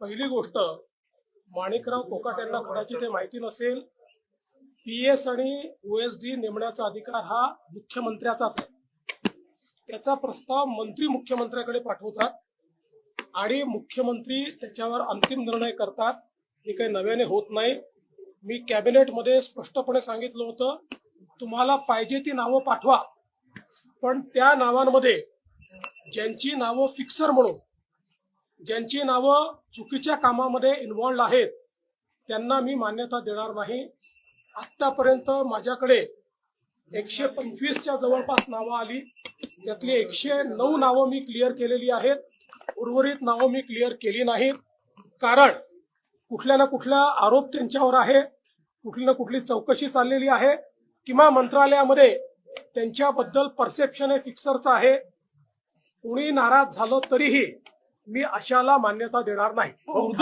पहिली गोष्ट माणिकराव कोकाट यांना कोणाची ते माहिती नसेल पी एस आणि ओएसडी नेमण्याचा अधिकार हा मुख्यमंत्र्याचाच आहे. त्याचा प्रस्ताव मंत्री मुख्यमंत्र्याकडे पाठवतात आणि मुख्यमंत्री त्याच्यावर अंतिम निर्णय करतात. हे काही नव्याने होत नाही. मी कॅबिनेटमध्ये स्पष्टपणे सांगितलं होतं तुम्हाला पाहिजे ती नावं पाठवा. पण त्या नावांमध्ये ज्यांची नावं फिक्सर म्हणून ज्यांची नावं चुकीच्या कामामध्ये इन्व्हॉल्ड आहेत त्यांना मी मान्यता देणार नाही. आतापर्यंत माझ्याकडे एकशे पंचवीसच्या जवळपास नावं आली. त्यातली एकशे नऊ नावं मी क्लिअर केलेली आहेत. उर्वरित नावं मी क्लिअर केली नाहीत. कारण कुठल्या ना कुठला आरोप त्यांच्यावर आहे. कुठली ना कुठली चौकशी चाललेली आहे. किंवा मंत्रालयामध्ये त्यांच्याबद्दल परसेप्शन हे फिक्सरचं आहे. कुणी नाराज झालं तरीही मी अशाला मान्यता देणार नाही. हो.